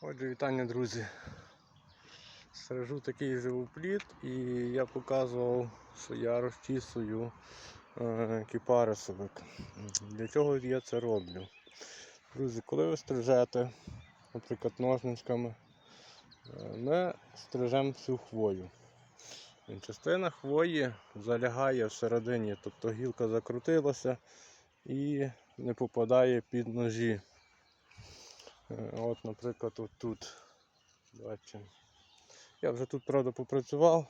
Отже, вітання, друзі. Стережу такий живопліт і я показував, що я розчісую е, кіпарисовик. Для чого я це роблю? Друзі, коли ви стрижете, наприклад, ножничками, е, ми стрижемо всю хвою. Частина хвої залягає всередині, тобто гілка закрутилася і не попадає під ножі. Е, От, наприклад, от тут. Бачимо. Я вже тут, правда, попрацював.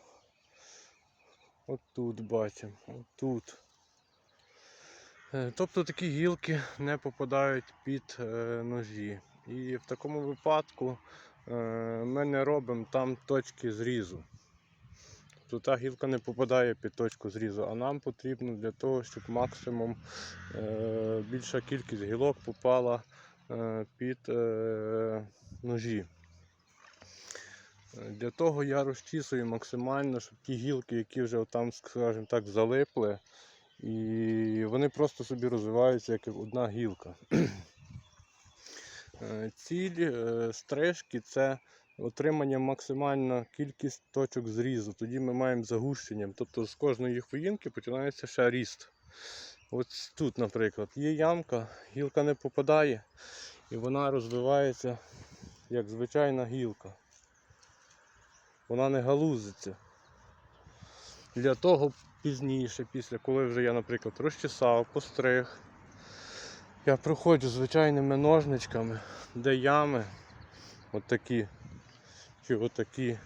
От тут бачимо, от тут. Е, Тобто такі гілки не попадають під е, ножі. І в такому випадку ми не робимо там точки зрізу. Тобто та гілка не попадає під точку зрізу, а нам потрібно для того, щоб максимум більша кількість гілок попала під е, ножі. Е, Для того я розчісую максимально, щоб ті гілки, які вже там, скажімо так, залипли, і вони просто собі розвиваються як одна гілка. Е, Ціль е, стрижки це отримання максимальна кількість точок зрізу. Тоді ми маємо загущення. Тобто з кожної хвоїнки починається ще ріст. Ось тут, наприклад, є ямка, гілка не попадає і вона розвивається як звичайна гілка. Вона не галузиться. Для того пізніше, після коли вже я, наприклад, розчесав, постриг, я проходжу звичайними ножничками, де ями отакі чи отакі.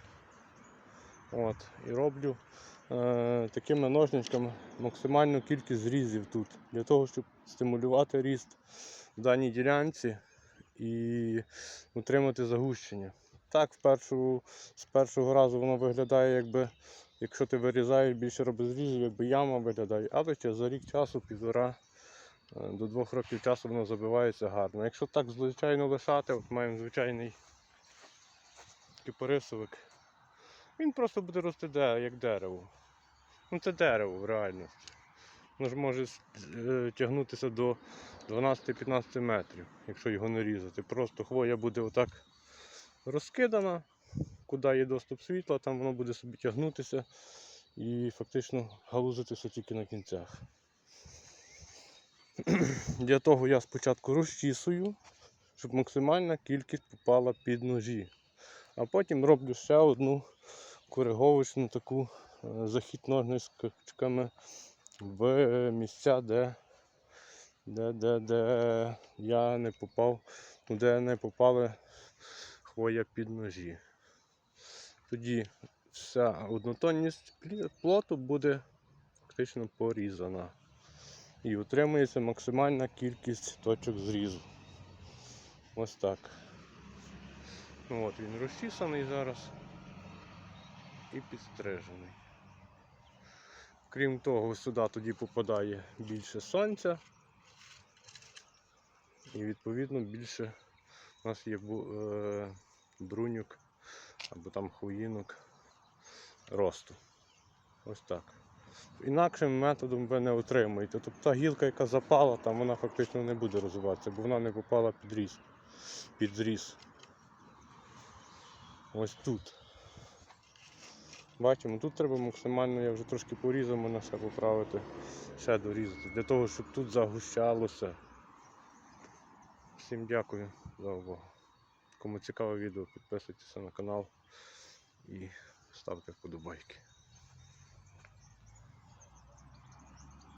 От, і роблю такими ножничками максимальну кількість зрізів тут, для того, щоб стимулювати ріст в даній ділянці і утримати загущення. Так, в першу, з першого разу воно виглядає, якби, якщо ти вирізаєш більше робиш зрізів, якби яма виглядає, але за рік часу, півтора е, до двох років часу воно забивається гарно. Якщо так звичайно лишати, от маємо звичайний кипарисовик, він просто буде рости як дерево. Ну це дерево в реальності. Воно ж може е, тягнутися до 12-15 метрів, якщо його не різати. Просто хвоя буде отак розкидана, куди є доступ світла, там воно буде собі тягнутися і фактично галузитися тільки на кінцях. Для того я спочатку розчісую, щоб максимальна кількість попала під ножі. А потім роблю ще одну кориговочну таку е, захід ножничками в місця, де, де, де, де я не попав, де не попали хвоя під ножі. Тоді вся однотонність плоту буде фактично порізана. І утримується максимальна кількість точок зрізу. Ось так. Ну от він розчісаний зараз і підстрижений. Крім того, сюди тоді попадає більше сонця і відповідно більше у нас є е, бруньок або там хвоїнок росту. Ось так. Інакшим методом ви не отримуєте. Тобто та гілка, яка запала, там вона фактично не буде розвиватися, бо вона не попала під ріст, під зріз. Ось тут. Бачимо, тут треба максимально, я вже трошки порізав, можна ще поправити, ще дорізати, для того, щоб тут загущалося. Всім дякую за увагу. Кому цікаве відео, підписуйтесь на канал і ставте вподобайки.